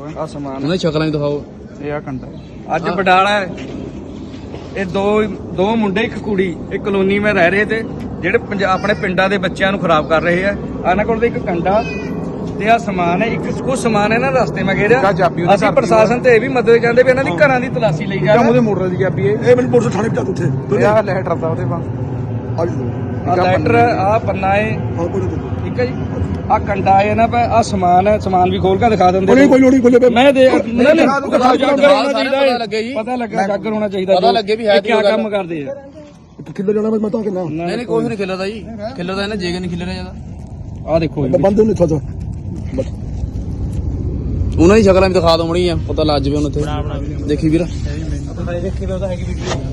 ਆ ਸਮਾਨ ਉਹਨਾਂ ਦੀ ਸ਼ਕਲਾਂ ਦਿਖਾਓ। ਇਹ ਆ ਕੰਡਾ ਅੱਜ ਬਡਾਲਾ ਹੈ। ਇਹ ਦੋ ਦੋ ਮੁੰਡੇ ਇੱਕ ਕੁੜੀ ਇੱਕ ਕਲੋਨੀ ਮੈਂ ਰਹਿ ਰਹੇ ਤੇ ਜਿਹੜੇ ਪੰਜਾ- ਆਪਣੇ ਪਿੰਡਾਂ ਦੇ ਬੱਚਿਆਂ ਨੂੰ ਖਰਾਬ ਕਰ ਰਹੇ ਆ। ਇਹਨਾਂ ਕੋਲ ਤਾਂ ਇੱਕ ਕੰਡਾ ਤੇ ਆ ਸਮਾਨ ਹੈ। ਇੱਕ ਕੁਝ ਸਮਾਨ ਹੈ ਨਾ ਰਸਤੇ ਮੈਂ ਘੇਰਿਆ ਕਾ ਚਾਬੀ ਉਹਦੇ ਅਸੀਂ ਦੀ ਪ੍ਰਸ਼ਾਸਨ ਤੇ ਇਹ ਵੀ ਮਦਦ ਚਾਹੁੰਦੇ ਵੀ ਇਹਨਾਂ ਦੀ ਘਰਾਂ ਦੀ ਤਲਾਸ਼ੀ ਲਈ ਕਿਆ ਜਾਵੇ ਉਹਦੇ ਮੋਟਰ ਦੀ ਚਾਬੀ ਹੈ। ਇਹ ਮੈਨੂੰ ਪੁਲਿਸ ਥਾਣੇ ਪਹੁੰਚਾ ਉੱਥੇ। ਇਹ ਆ ਲੈਟਰ ਦਾ ਉਹਦੇ ਬਾਅਦ ਅੱਜ ਆ ਲੈਟਰ ਆ ਪੰਨਾ ਨਹੀਂ ਠੀਕ ਹੈ ਜੀ? ਆ ਕੰਡਾ ਹੈ ਨਾ ਆ ਸਮਾਨ ਹੈ ਸਮਾਨ ਵੀ ਖੋਲ ਕੇ ਦਿਖਾ ਦਿੰਦੇ ਕੋਈ ਕੋਈ ਲੋੜ ਖੋਲੇ ਮੈਂ ਦੇ ਨਹੀਂ ਨਹੀਂ ਪਤਾ ਲੱਗੇ ਜੀ। ਪਤਾ ਲੱਗਾ ਜਾਗਰ ਹੋਣਾ ਚਾਹੀਦਾ ਪਤਾ ਲੱਗੇ ਵੀ ਹੈ ਕੀ। ਕੰਮ ਕਰਦੇ ਆ। ਕਿੱਲੇ ਜਾਣਾ ਮੈਂ ਤਾਂ ਕਿੰਨਾ ਨਹੀਂ ਨਹੀਂ ਕੁਝ ਨਹੀਂ ਖਿਲਦਾ ਜੀ। ਖਿਲਦਾ ਇਹਨਾਂ ਜੇਗ ਨਹੀਂ ਖਿਲ ਰਿਹਾ ਜ਼ਿਆਦਾ। ਆ ਦੇਖੋ ਜੀ। ਬੰਦੇ ਨੇ ਥੋੜਾ ਉਹਨਾਂ ਦੀ ਸ਼ਕਲਾਂ ਵੀ ਦਿਖਾ ਦੋ ਮੜੀ ਆ ਪਤਾ ਲੱਜ ਜਵੇ ਉਹਨਾਂ ਤੇ ਦੇਖੀ ਵੀਰ।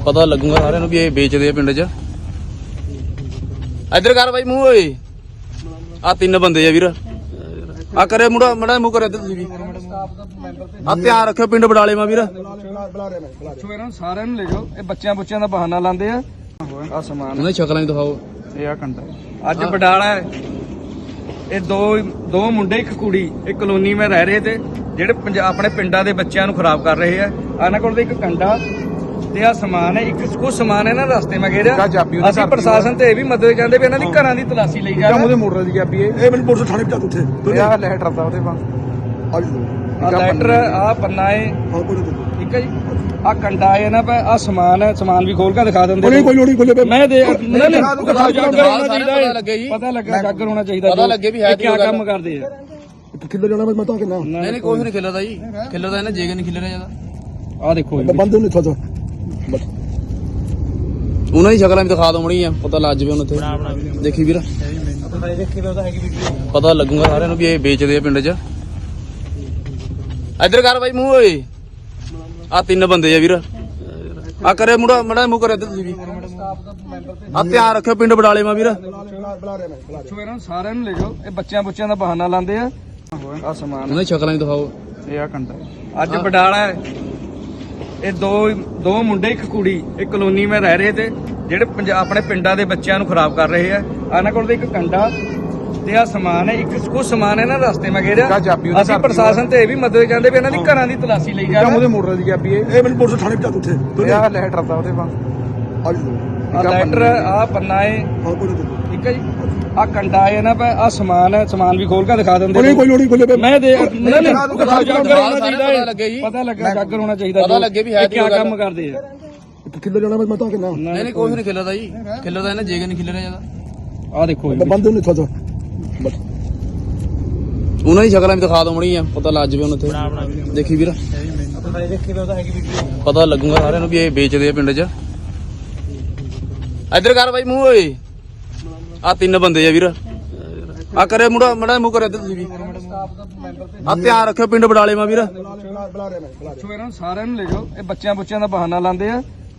ਪਤਾ ਲੱਗੂਗਾ ਸਾਰਿਆਂ ਨੂੰ ਵੀ ਇਹ ਵੇਚਦੇ ਆ ਪਿੰਡ 'ਚ। ਇੱਧਰ ਕਰ ਬਾਈ ਮੂੰਹ ਓਏ। ਆ ਤਿੰਨ ਬੰਦੇ ਆ ਵੀਰ। ਆ ਕਰੇ ਮੁੰਡਾ ਮੜਾ ਮੂੰਹ ਕਰੇ ਇੱਧਰ ਤੁਸੀਂ ਵੀ ਆ ਧਿਆਨ ਰੱਖਿਓ ਪਿੰਡ ਬਡਾਲੇ ਮਾ ਵੀਰ। ਪੁੱਛੋ ਇਹਨਾਂ ਨੂੰ ਸਾਰਿਆਂ ਨੂੰ ਲੈ ਜਾਓ। ਇਹ ਬੱਚਿਆਂ ਬੁੱਚਿਆਂ ਦਾ ਬਹਾਨਾ ਲਾਉਂਦੇ ਆ। ਆ ਸਮਾਨ। ਉਹਨਾਂ ਦੀ ਸ਼ਕਲਾਂ ਵੀ ਦਿਖਾਓ। ਇਹ ਆ ਕੰਡਾ। ਅੱਜ ਬਡਾਲਾ ਹੈ। ਇਹ ਦੋ ਦੋ ਮੁੰਡੇ ਇੱਕ ਕੁੜੀ ਇੱਕ ਕਲੋਨੀ ਮੈਂ ਰਹਿ ਰਹੇ ਤੇ ਜਿਹੜੇ ਪੰਜਾ- ਆਪਣੇ ਪਿੰਡਾਂ ਦੇ ਬੱਚਿਆਂ ਨੂੰ ਖਰਾਬ ਕਰ ਰਹੇ ਆ। ਇਹਨਾਂ ਕੋਲ ਤਾਂ ਇੱਕ ਕੰਡਾ। ਤੇ ਆ ਸਮਾਨ ਹੈ ਇੱਕ ਕੁਝ ਸਮਾਨ ਹੈ ਨਾ ਰਸਤੇ ਮੈਂ ਕਾ ਉਹਦੇ ਅਸੀਂ ਪ੍ਰਸ਼ਾਸਨ ਤੇ ਇਹ ਵੀ ਮਦਦ ਚਾਹੁੰਦੇ ਵੀ ਇਹਨਾਂ ਦੀ ਘਰਾਂ ਦੀ ਤਲਾਸ਼ੀ ਲਈ ਕਿਆ ਜਾਵੇ ਉਹਦੇ ਮੋਟਰ ਦੀ ਚਾਬੀ ਹੈ। ਇਹ ਮੈਨੂੰ ਪੁਲਿਸ ਥਾਣੇ ਪਹੁੰਚਾ ਉੱਥੇ। ਇਹ ਆ ਲੈਟਰ ਦਾ ਉਹਦੇ ਅੱਜ ਆ ਲੈਟਰ ਆ ਪੰਨਾ ਹੈ। ਕੋਈ ਠੀਕ ਹੈ ਜੀ। ਆ ਕੰਡਾ ਹੈ ਨਾ ਆ ਸਮਾਨ ਹੈ ਸਮਾਨ ਵੀ ਖੋਲ ਕੇ ਦਿਖਾ ਦਿੰਦੇ ਕੋਈ ਕੋਈ ਲੋੜ ਖੋਲੇ ਮੈਂ ਦੇ ਪਤਾ ਲੱਗੇ ਜੀ। ਪਤਾ ਲੱਗਾ ਜਾਗਰ ਹੋਣਾ ਚਾਹੀਦਾ ਪਤਾ ਜੋ- ਲੱਗੇ ਵੀ ਹੈ ਇਹ ਕੀ। ਕੰਮ ਕਰਦੇ ਆ? ਕਿੱਲੇ ਜਾਣਾ ਮੈਂ ਤਾਂ ਕਿੰਨਾ ਨਹੀਂ ਨਹੀਂ ਕੁਝ ਨਹੀਂ। ਖਿਲਦਾ ਜੀ। ਖਿਲਦਾ ਇਹਨਾਂ ਜੇਗ ਨਹੀਂ ਖਿਲ ਰਿਹਾ ਜ਼ਿਆਦਾ ਆ ਦੇਖੋ ਜੀ ਬੰਦੇ ਨੇ ਥੋੜਾ ਉਹਨਾਂ ਦੀ ਸ਼ਕਲਾਂ ਵੀ ਦਿਖਾ ਦੋ ਮੜੀ ਆ ਪਤਾ ਲੱਜ ਜਵੇ ਉਹਨਾਂ ਤੇ ਦੇਖੀ ਵੀਰ। ਪਤਾ ਲੱਗੂਗਾ ਸਾਰਿਆਂ ਨੂੰ ਵੀ ਇਹ ਵੇਚਦੇ ਆ ਪਿੰਡ 'ਚ। ਇੱਧਰ ਕਰ ਬਾਈ ਮੂੰਹ ਓਏ। ਆ ਤਿੰਨ ਬੰਦੇ ਆ ਵੀਰ। ਆ ਕਰੇ ਮੁੰਡਾ ਮੜਾ ਮੂੰਹ ਕਰੇ ਇੱਧਰ ਤੁਸੀਂ ਵੀ। ਆ ਧਿਆਨ ਰੱਖਿਓ ਪਿੰਡ ਬਡਾਲੇ ਮਾ ਵੀਰ। ਪੁੱਛੋ ਇਹਨਾਂ ਨੂੰ ਸਾਰਿਆਂ ਨੂੰ ਲੈ ਜਾਓ। ਇਹ ਬੱਚਿਆਂ ਬੁੱਚਿਆਂ ਦਾ ਬਹਾਨਾ ਲਾਉਂਦੇ ਆ। ਆ ਸਮਾਨ। ਉਹਨਾਂ ਦੀ ਸ਼ਕਲਾਂ ਵੀ ਦਿਖਾਓ। ਇਹ ਆ ਕੰਡਾ। ਅੱਜ ਬਡਾਲਾ ਹੈ। ਇਹ ਦੋ ਦੋ ਮੁੰਡੇ ਇੱਕ ਕੁੜੀ ਇੱਕ ਕਲੋਨੀ ਮੈਂ ਰਹਿ ਰਹੇ ਤੇ ਜਿਹੜੇ ਪੰਜਾ- ਆਪਣੇ ਪਿੰਡਾਂ ਦੇ ਬੱਚਿਆਂ ਨੂੰ ਖਰਾਬ ਕਰ ਰਹੇ ਆ। ਇਹਨਾਂ ਕੋਲ ਤਾਂ ਇੱਕ ਕੰਡਾ ਤੇ ਆ ਸਮਾਨ ਹੈ ਇੱਕ ਕੁਝ ਸਮਾਨ ਹੈ ਨਾ ਰਸਤੇ ਮੈਂ ਕਾ ਘੇਰਿਆ ਚਾਬੀ ਉਹਦੇ ਅਸੀਂ ਪ੍ਰਸ਼ਾਸਨ ਤੇ ਇਹ ਵੀ ਮਦਦ ਚਾਹੁੰਦੇ ਵੀ ਇਹਨਾਂ ਦੀ ਘਰਾਂ ਦੀ ਤਲਾਸ਼ੀ ਲਈ ਕਿਆ ਜਾਵੇ ਉਹਦੇ ਮੋਟਰ ਦੀ ਚਾਬੀ ਹੈ। ਇਹ ਮੈਨੂੰ ਪੁਲਿਸ ਥਾਣੇ ਪਹੁੰਚਾ ਉੱਥੇ ਇਹ ਆ ਲੈਟਰ ਦਾ ਉਹਦੇ ਅੱਜ ਆ ਲੈਟਰ ਆ ਪੰਨਾ ਹੈ। ਹਾਂ ਕੋਈ ਨਹੀਂ ਠੀਕ ਹੈ ਜੀ ਆ ਕੰਡਾ ਹੈ ਨਾ ਆ ਸਮਾਨ ਹੈ ਸਮਾਨ ਵੀ ਖੋਲ ਕੇ ਦਿਖਾ ਦਿੰਦੇ ਕੋਈ ਕੋਈ ਲੋੜ ਨਹੀਂ ਖੋਲੇ ਮੈਂ ਦੇ ਨਹੀਂ ਨਹੀਂ ਦਿਖਾ ਦਿਓ, ਜਾਗਰ ਹੋਣਾ ਸਾਰੇ ਚਾਹੀਦਾ ਪਤਾ ਲੱਗੇ ਜੀ। ਪਤਾ ਲੱਗਾ ਜਾਗਰ ਹੋਣਾ ਚਾਹੀਦਾ ਪਤਾ ਜੋ- ਲੱਗੇ ਵੀ ਹੈ ਇਹ ਕਿਆ ਕੀ ਗੱਲ। ਕੰਮ ਕਰਦੇ ਆ? ਕਿੱਲੇ ਜਾਣਾ ਮੈਂ ਤਾਂ ਕਿੰਨਾ ਨਹੀਂ ਨਹੀਂ ਕੁਝ ਨਹੀਂ ਖਿਲਦਾ ਜੀ। ਖਿਲਦਾ ਇਹਨਾਂ ਜੇਗ ਨਹੀਂ ਖਿਲ ਰਿਹਾ ਜ਼ਿਆਦਾ। ਆ ਦੇਖੋ ਜੀ। ਬੰਦੇ ਨੇ ਥੋੜਾ ਉਹਨਾਂ ਦੀ ਸ਼ਕਲਾਂ ਵੀ ਦਿਖਾ ਦੋ ਮੜੀ ਆ ਪਤਾ ਲੱਜ ਜਵੇ ਉਹਨਾਂ ਤੇ ਦੇਖੀ ਵੀਰ। ਪਤਾ ਲੱਗੂਗਾ ਸਾਰਿਆਂ ਨੂੰ ਵੀ ਇਹ ਵੇਚਦੇ ਆ ਪਿੰਡ 'ਚ। ਇੱਧਰ ਕਰ ਬਾਈ ਮੂੰਹ ਓਏ। ਆ ਤਿੰਨ ਬੰਦੇ ਆ ਵੀਰ। ਆ ਕਰੇ ਮੁੰਡਾ, ਮੜਾ ਮੂੰਹ ਕਰੇ ਤੁਸੀਂ ਵੀ ਆ ਧਿਆਨ ਰੱਖਿਓ, ਪਿੰਡ ਬਡਾਲੇ ਮਾ ਵੀਰ। ਬੁਲਾ ਰਿਹਾ ਮੈਂ ਬੁਲਾ ਪੁੱਛੋ ਸਾਰਿਆਂ ਨੂੰ ਲੈ ਜਾਓ। ਇਹ ਬੱਚਿਆਂ ਬੁੱਚਿਆਂ ਦਾ ਬਹਾਨਾ ਲਾਉਂਦੇ ਆ।